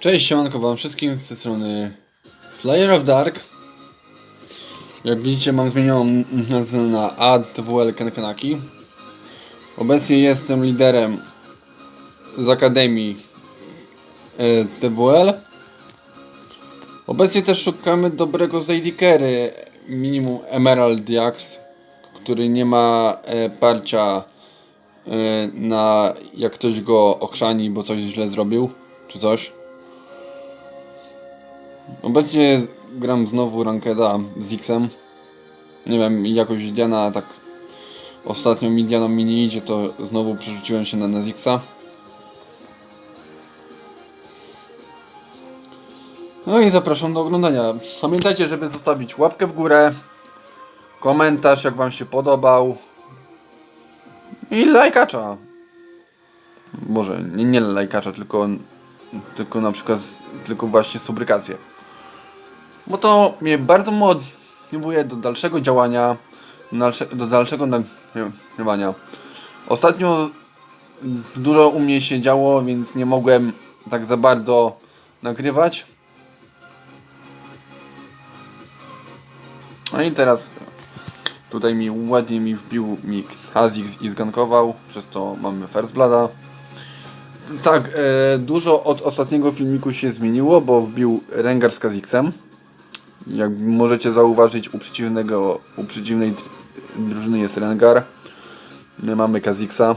Cześć, siemanko wam wszystkim z tej strony Slayer of Dark. Jak widzicie mam zmienioną nazwę na ATWL Kenkenaki. Obecnie jestem liderem z Akademii e, TWL. Obecnie też szukamy dobrego Zaidikery minimum Emerald Jax, który nie ma e, parcia e, na jak ktoś go okrzani, bo coś źle zrobił, czy coś. Obecnie gram znowu Rankeda z Xem. Nie wiem, jakoś Diana tak ostatnio mi Diana mi nie idzie, to znowu przerzuciłem się na Nazixa. No i zapraszam do oglądania. Pamiętajcie, żeby zostawić łapkę w górę, komentarz jak wam się podobał i lajkacza. Boże, nie, nie lajkacza, tylko, tylko na przykład tylko właśnie subrykację. Bo to mnie bardzo motywuje do dalszego działania, do dalszego nagrywania. Ostatnio dużo u mnie się działo, więc nie mogłem tak za bardzo nagrywać. No i teraz tutaj mi ładnie mi wbił mi Azix i zgankował, przez co mamy First Blooda. Tak, e, dużo od ostatniego filmiku się zmieniło, bo wbił Rengar z Kazixem. Jak możecie zauważyć, u, przeciwnego, u przeciwnej drużyny jest Rengar. My mamy Kazixa.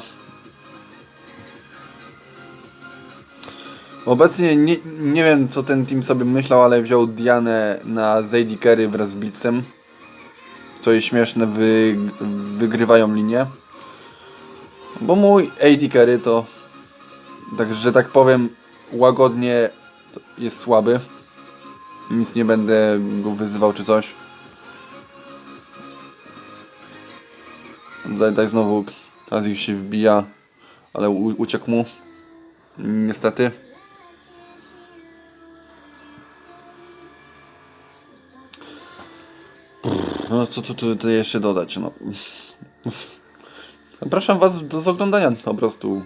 Obecnie nie, nie wiem co ten team sobie myślał, ale wziął Dianę na Zadie Carry wraz z Blitzem. Co jest śmieszne, wy, wygrywają linię. Bo mój AD Carry to, tak, że tak powiem, łagodnie jest słaby. Nic nie będę go wyzywał czy coś. Daj, daj znowu Kazik się wbija, ale uciekł mu. Niestety. No co tu, tu, jeszcze dodać? No. Zapraszam was do oglądania po prostu.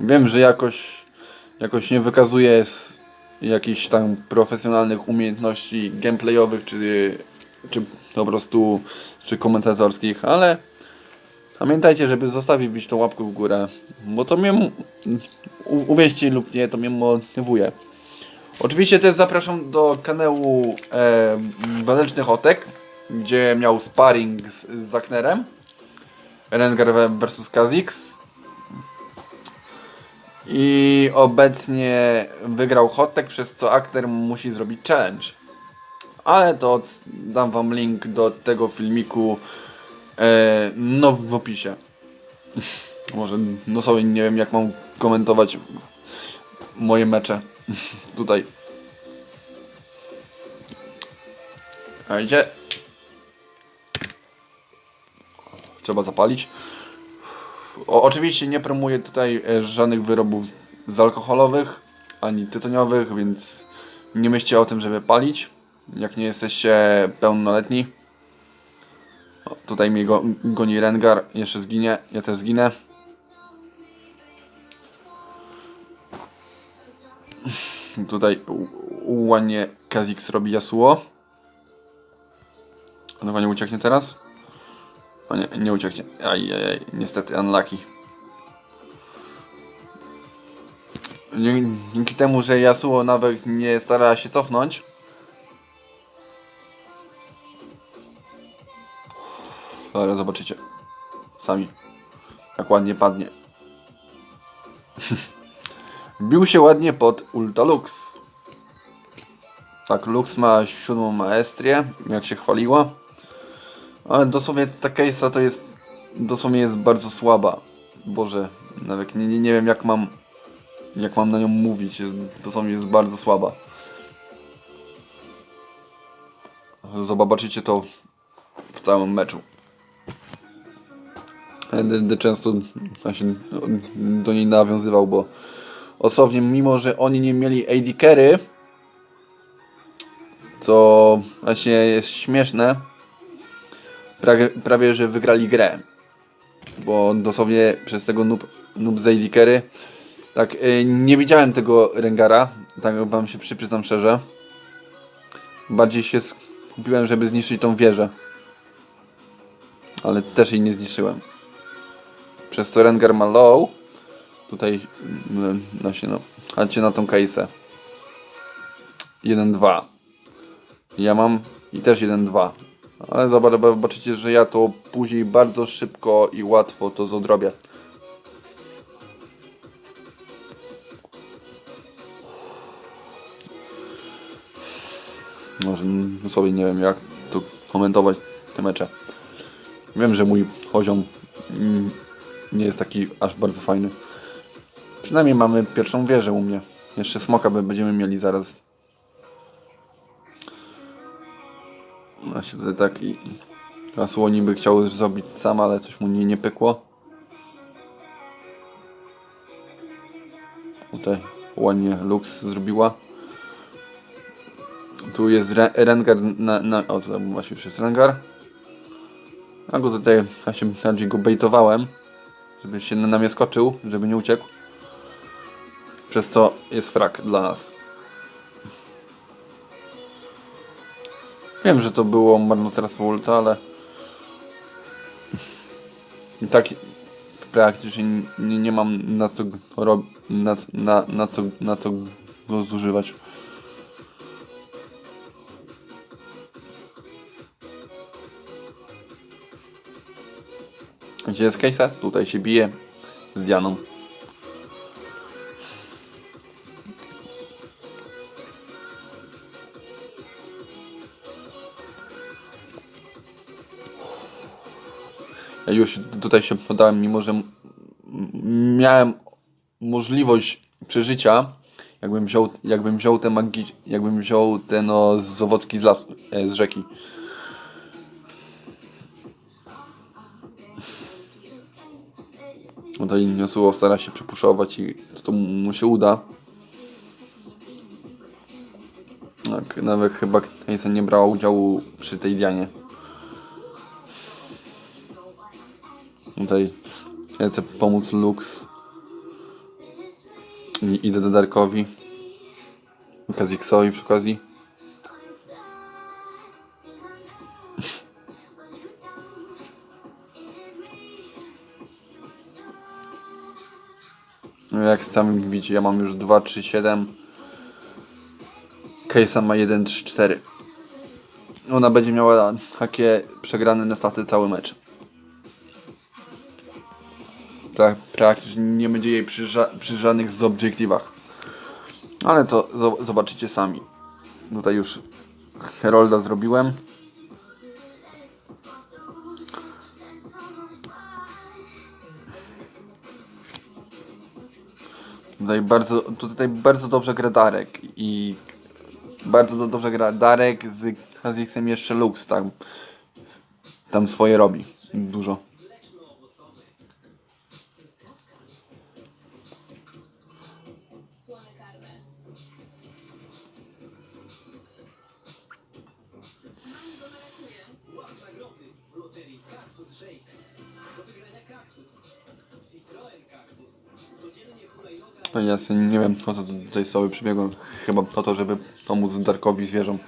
Wiem, że jakoś, jakoś nie wykazuję s- jakichś tam profesjonalnych umiejętności gameplayowych, czy, czy po prostu, czy komentatorskich, ale pamiętajcie, żeby zostawić tą łapkę w górę, bo to mnie, uwierzcie lub nie, to mnie motywuje. Oczywiście też zapraszam do kanału e, Waleczny Hotek, gdzie miał sparring z, z Zaknerem. Rengar vs Kha'Zix. I obecnie wygrał Hotek, przez co aktor musi zrobić challenge. Ale to dam wam link do tego filmiku e, no w opisie. Może no sobie nie wiem jak mam komentować moje mecze tutaj. A. Trzeba zapalić. O, oczywiście nie promuję tutaj e, żadnych wyrobów z, z alkoholowych ani tytoniowych, więc nie myślcie o tym, żeby palić, jak nie jesteście pełnoletni. O, tutaj mnie go, goni Rengar, jeszcze zginie, ja też zginę. Tutaj ładnie Kazix robi Yasuo. On nie ucieknie teraz? O nie, nie ucieknie. Ajajaj, niestety unlucky. Dzięki temu, że Yasuo nawet nie stara się cofnąć. Ale zobaczycie. Sami. Jak ładnie padnie. Bił się ładnie pod Ulta Lux. Tak, Lux ma siódmą maestrię, jak się chwaliła. Ale dosłownie ta case'a to jest dosłownie jest bardzo słaba. Boże, nawet nie, nie, nie wiem jak mam jak mam na nią mówić, jest, dosłownie jest bardzo słaba. Zobaczycie to w całym meczu. Będę często właśnie do niej nawiązywał, bo osobnie, mimo że oni nie mieli AD carry, co właśnie jest śmieszne, prawie, prawie że wygrali grę. Bo dosłownie przez tego noob, noob z AD carry Tak, y, nie widziałem tego Rengara, tak wam się przy- przyznam szczerze. Bardziej się skupiłem, żeby zniszczyć tą wieżę. Ale też jej nie zniszczyłem. Przez to Rengar ma low. Tutaj, mm, no się no, chodźcie na tą case'ę. 1-2. Ja mam i też 1-2. Ale zobacz- zobaczycie, że ja to później bardzo szybko i łatwo to zrobię. Może sobie nie wiem jak to komentować te mecze. Wiem, że mój poziom mm, nie jest taki aż bardzo fajny. Przynajmniej mamy pierwszą wieżę u mnie. Jeszcze smoka będziemy mieli zaraz. Właśnie tutaj tak i Rasło niby chciał zrobić sam, ale coś mu nie, nie pykło. Tutaj ładnie Lux zrobiła. Tu jest Re Rengar na, na... O, tutaj właśnie już jest Rengar. A go tutaj, się bardziej go baitowałem, żeby się na mnie skoczył, żeby nie uciekł. Przez co jest frak dla nas. Wiem, że to było marnotrawstwo ulta, ale... I tak praktycznie nie, nie mam na co rob... na, na, na, co, na co go zużywać. Gdzie jest Kejsa? Tutaj się bije z Dianą. Już tutaj się podałem, mimo że miałem możliwość przeżycia, jakbym wziął, jakbym wziął te magi, jakbym wziął te no z owocki z lasu, e, z rzeki. Tutaj Yasuo stara się przypuszować i to, to mu się uda. Tak, nawet chyba Tyson nie brała udziału przy tej Dianie. Tutaj chcę pomóc Lux. I idę do Darkowi. Kaziksowi przy okazji. No Jak sami widzicie, ja mam już 2, 3, 7. Case'a ma 1, 3, 4. Ona będzie miała takie przegrane na staty cały mecz. Pra, praktycznie nie będzie jej przy, ża- przy żadnych z obiektywach. Ale to zo- zobaczycie sami. Tutaj już Herolda zrobiłem. Tutaj bardzo, tutaj bardzo dobrze gra Darek i bardzo do- dobrze gra Darek z Kha'Zixem jeszcze Lux tam, tam swoje robi dużo. No ja nie wiem po co tutaj sobie przybiegłem. Chyba po to, żeby pomóc Darkowi zwierzom.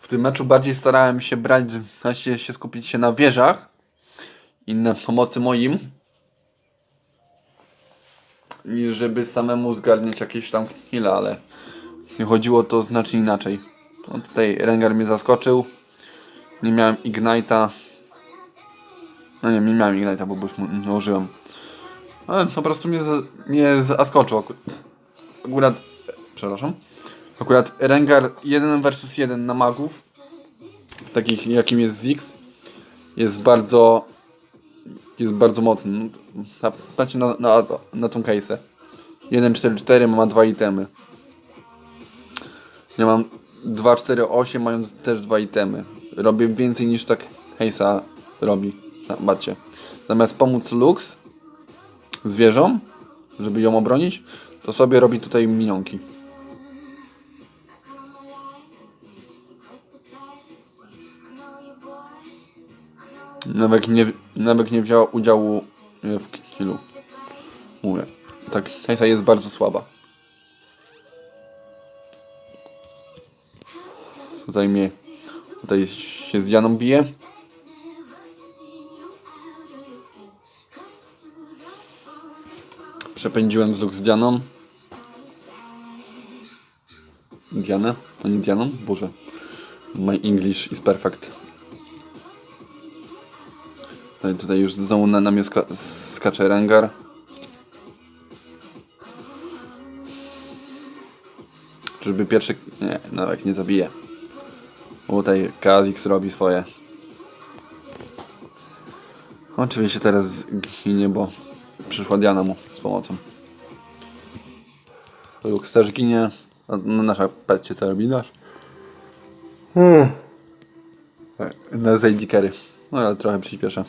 W tym meczu bardziej starałem się brać, się, się skupić się na wieżach i na pomocy moim. Żeby samemu zgarniać jakieś tam kile, ale chodziło to znacznie inaczej. No tutaj Rengar mnie zaskoczył. Nie miałem Ignite'a. No nie, nie miałem Ignite'a, bo już nie użyłem. Ale po prostu mnie, za, mnie zaskoczył. Aku- Akurat, przepraszam. Akurat Rengar 1 vs 1 na magów, takich jakim jest Ziggs, jest bardzo jest bardzo mocny. No, Patrzcie na, na, na tą case'ę. 1-4-4 ma dwa itemy. Ja mam 2-4-8 mając też dwa itemy. Robię więcej niż tak Hejsa robi. Zobaczcie. Zamiast pomóc Lux zwierzom, żeby ją obronić, to sobie robi tutaj minionki. Nawet nie, nawet nie wzięła udziału e, w killu. Mówię. Tak, Kajsa jest bardzo słaba. Tutaj mnie, tutaj się z Janą bije. Przepędziłem z Lux z Dianą. Dianę? A nie Dianą? Boże. My English is perfect. Tutaj, tutaj już znowu na, na mnie ska skacze Rengar. Czyżby pierwszy... Nie, nawet nie zabije. Bo Tutaj Kazix robi swoje. Oczywiście teraz ginie, bo przyszła Diana mu z pomocą. Lux też ginie. Nasza pecie co robi nasz? Na Zajdikery. No ale trochę przyspieszę.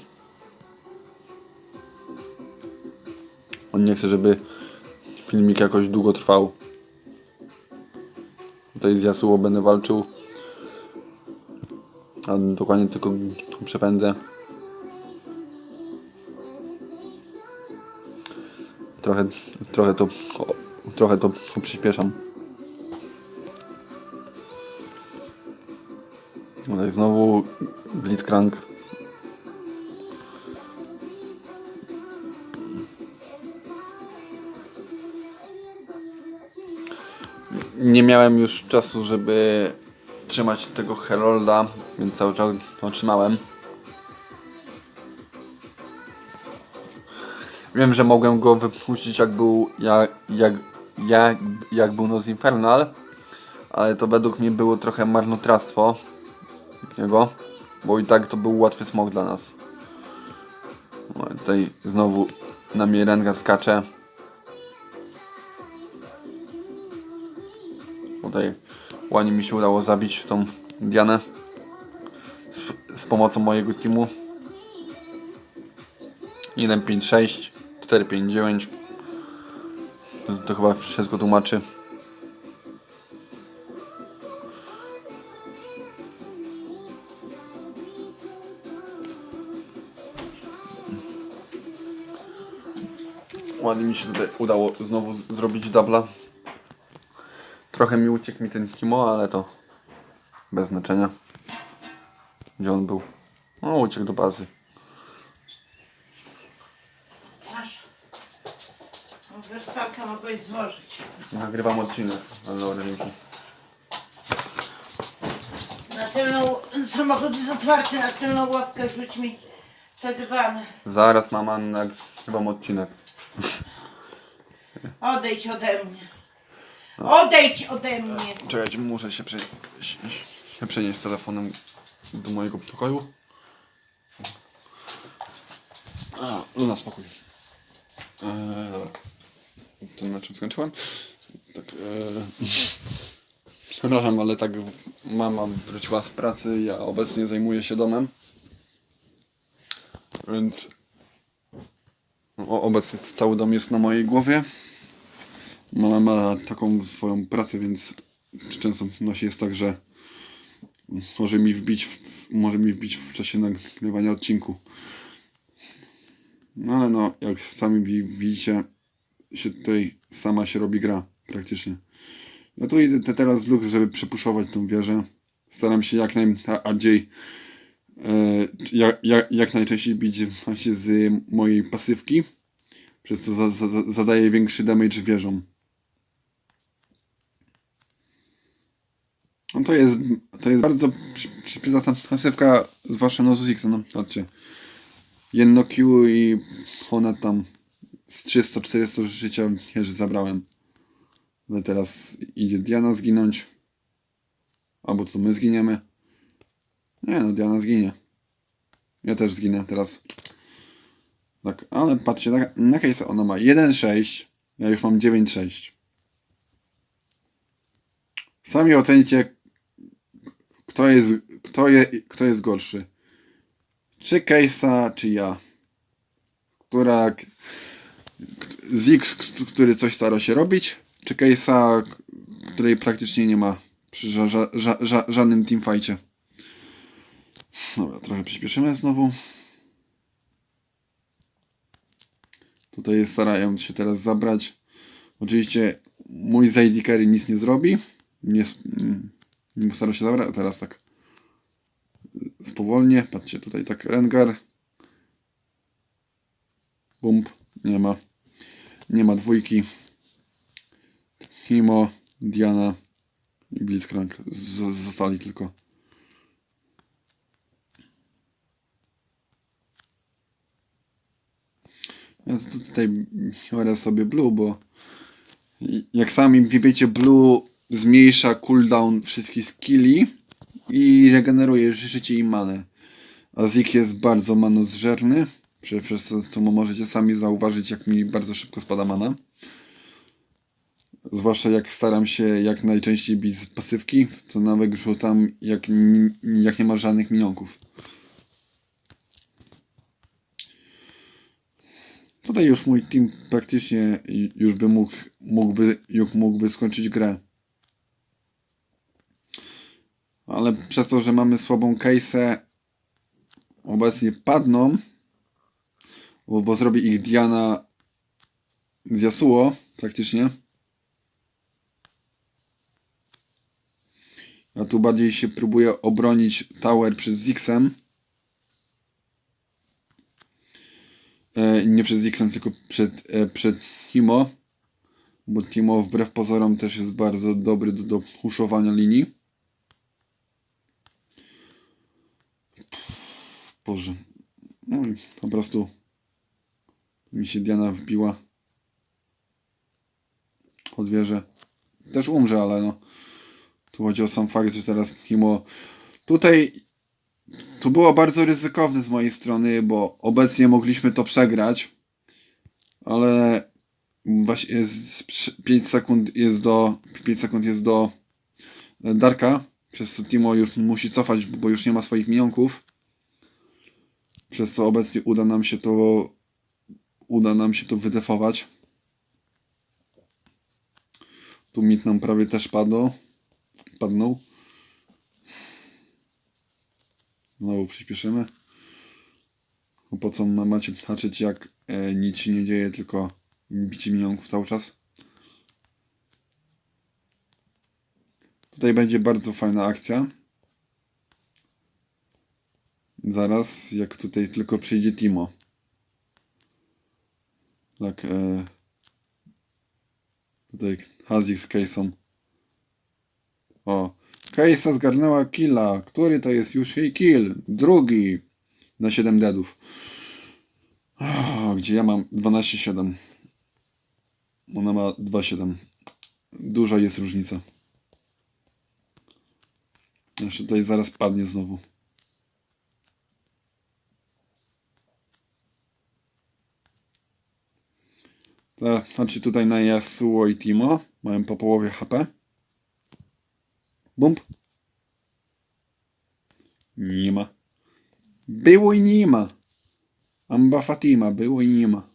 On nie chce, żeby filmik jakoś długo trwał. Tutaj z Yasuo będę walczył. A dokładnie tylko tu przepędzę. Trochę, trochę to, trochę to przyspieszam. Tutaj znowu Blitzcrank. Nie miałem już czasu, żeby trzymać tego Herolda, więc cały czas to trzymałem. Wiem, że mogłem go wypuścić jak był jak, jak, jak, jak był Noz Infernal, ale to według mnie było trochę marnotrawstwo jego, bo i tak to był łatwy smok dla nas. No, tutaj znowu na mnie Rengar skacze. Tutaj ładnie mi się udało zabić tą Dianę z, z pomocą mojego teamu. 1, 5, 6, 4, 5, 9. To, to chyba wszystko tłumaczy. Ładnie mi się tutaj udało znowu zrobić dubla. Trochę mi uciekł mi ten Timo, ale to bez znaczenia. Gdzie on był? No, uciekł do bazy. Nagrywam odcinek, ale dobra, dzięki. Na tylną, samochód jest otwarty, na tylną łapkę rzuć mi te dywany. Zaraz mama nagrywam odcinek. Odejdź ode mnie. Odejdź ode mnie. Czekajcie, muszę się, prze... się, się przenieść z telefonem do mojego pokoju. A, Luna, spokój. Eee, dobra. To na czym skończyłem? Tak. Przepraszam, ale tak mama wróciła z pracy, ja obecnie zajmuję się domem. Więc o, obecnie cały dom jest na mojej głowie. Mama ma taką swoją pracę, więc często nosi jest tak, że może mi wbić w, może mi wbić w czasie nagrywania odcinku. No ale no, jak sami wi- widzicie, się tutaj sama się robi gra praktycznie. Ja tu idę te- teraz z Lux, żeby przepuszować tą wieżę. Staram się jak najbardziej e, jak, jak, jak najczęściej bić właśnie z mojej pasywki, przez co za, za, za- zadaję większy damage wieżą. No to jest, to jest bardzo przy- przy- przydatna pasywka, zwłaszcza no z no patrzcie. Jedno Q i ponad tam z 300-400 życia wieży zabrałem. No teraz idzie Diana zginąć. Albo to my zginiemy. Nie no, Diana zginie. Ja też zginę teraz. Tak, ale patrzcie, na, na ona ma 1,6. Ja już mam 9,6. Sami ocencie, kto jest, kto je, kto jest gorszy. Czy Case'a, czy ja. Która. Zix, który coś stara się robić, czy Case'a, której praktycznie nie ma przy ża ża ża żadnym teamfightie. Dobra, trochę przyspieszymy znowu. Tutaj starają się teraz zabrać. Oczywiście mój Zaidi Carry nic nie zrobi. Nie, nie starał się zabrać, a teraz tak spowolnie. Patrzcie, tutaj tak Rengar. Bump, nie ma. Nie ma dwójki. Himo, Diana i Blitzcrank. Zostali tylko. Ja tu- tutaj biorę sobie Blue, bo jak sami wiecie, Blue zmniejsza cooldown wszystkich skilli i regeneruje życie i manę. A Zik jest bardzo manozżerny, przez, co możecie sami zauważyć, jak mi bardzo szybko spada mana. Zwłaszcza jak staram się jak najczęściej bić z pasywki, to nawet rzucam jak, jak nie ma żadnych minionków. Tutaj już mój team praktycznie już by mógł, mógłby, już mógłby skończyć grę. Ale przez to, że mamy słabą case'ę, obecnie padną, bo, bo zrobi ich Diana z Yasuo praktycznie. Ja tu bardziej się próbuję obronić tower przed Zixem. E, nie przed Zixem, tylko przed, e, przed Timo. Bo Timo wbrew pozorom też jest bardzo dobry do, do puszowania linii. Boże. No i po prostu mi się Diana wbiła pod wieżę. Też umrze, ale no. Tu chodzi o sam fakt, że teraz Timo... Tutaj to było bardzo ryzykowne z mojej strony, bo obecnie mogliśmy to przegrać, ale właśnie jest 5 sekund jest do 5 sekund jest do Darka, przez co Timo już musi cofać, bo już nie ma swoich minionków. Przez co obecnie uda nam się to uda nam się to wydefować. Tu mit nam prawie też padł. Padnął. Znowu przyspieszymy. Bo po co ma- macie patrzeć jak e, nic się nie dzieje, tylko bicie minionków cały czas. Tutaj będzie bardzo fajna akcja. Zaraz, jak tutaj tylko przyjdzie Timo. Tak, e, tutaj Hazik z Case'ą. O, Case'a zgarnęła killa. Który to jest już jej kill? Drugi. Na 7 deadów. O, gdzie ja mam 12,7. Ona ma 2,7. Duża jest różnica. Jeszcze tutaj zaraz padnie znowu. Teraz, znaczy tutaj na Yasuo i Timo mają po połowie HP. Bump. Nie ma. Było i nie ma. Amba Fatima, było i nie ma.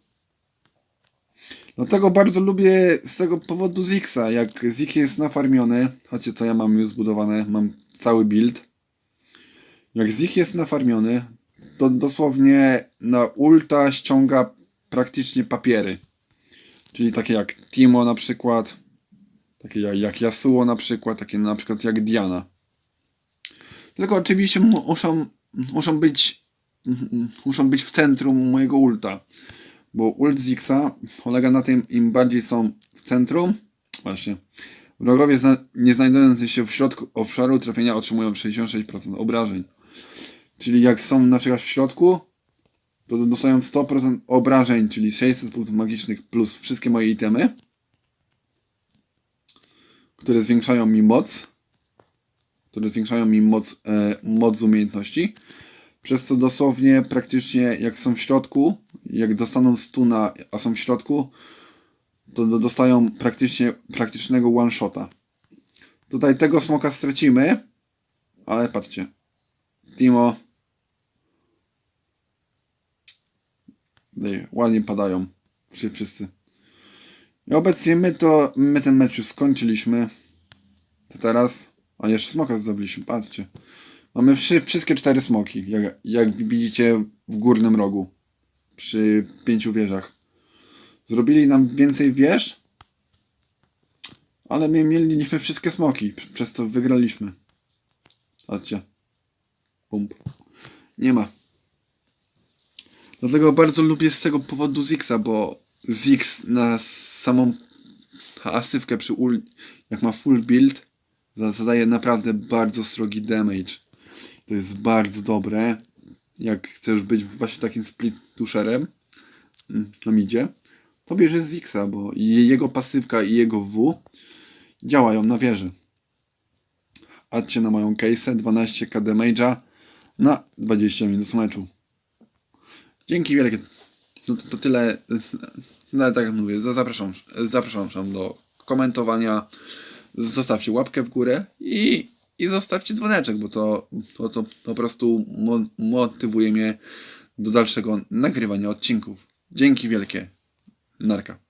Dlatego bardzo lubię z tego powodu Zixa. Jak Zik jest nafarmiony, chodźcie co ja mam już zbudowane, mam cały build. Jak Zik jest nafarmiony, to dosłownie na ulta ściąga praktycznie papiery. Czyli takie jak Timo na przykład, takie jak, jak Yasuo na przykład, takie na przykład jak Diana. Tylko oczywiście mu- muszą, muszą być muszą być w centrum mojego ulta. Bo ult Zixa polega na tym, im bardziej są w centrum, właśnie, wrogowie nie znajdujący się w środku obszaru trafienia otrzymują 66% obrażeń. Czyli jak są na przykład w środku, to dostają 100% obrażeń, czyli 600 punktów magicznych plus wszystkie moje itemy, które zwiększają mi moc, które zwiększają mi moc, e, moc umiejętności, przez co dosłownie praktycznie jak są w środku, jak dostaną stuna, a są w środku, to do- dostają praktycznie praktycznego one-shota. Tutaj tego smoka stracimy, ale patrzcie. Timo. Ładnie padają. Wszy- Wszyscy. Obecnie my to, my ten mecz już skończyliśmy. To teraz, a jeszcze smoka zdobyliśmy, patrzcie. Mamy wszy, wszystkie cztery smoki, jak, jak widzicie w górnym rogu. Przy pięciu wieżach. Zrobili nam więcej wież, ale my mieliśmy wszystkie smoki, przez co wygraliśmy. Patrzcie. Pump. Nie ma. Dlatego bardzo lubię z tego powodu Zixa, bo Zix na samą asywkę przy ul... jak ma full build za- zadaje naprawdę bardzo srogi damage. To jest bardzo dobre. Jak chcesz być właśnie takim split tusherem mm, na midzie, to bierzesz Zixa, bo jego pasywka i jego W działają na wieży. Adcie na moją case'ę 12k damage'a na 20 minut meczu. Dzięki wielkie. No to, to tyle. No ale tak jak mówię, za- zapraszam, zapraszam do komentowania. Zostawcie łapkę w górę i, i zostawcie dzwoneczek, bo to, to, to po prostu mo- motywuje mnie do dalszego nagrywania odcinków. Dzięki wielkie. Narka.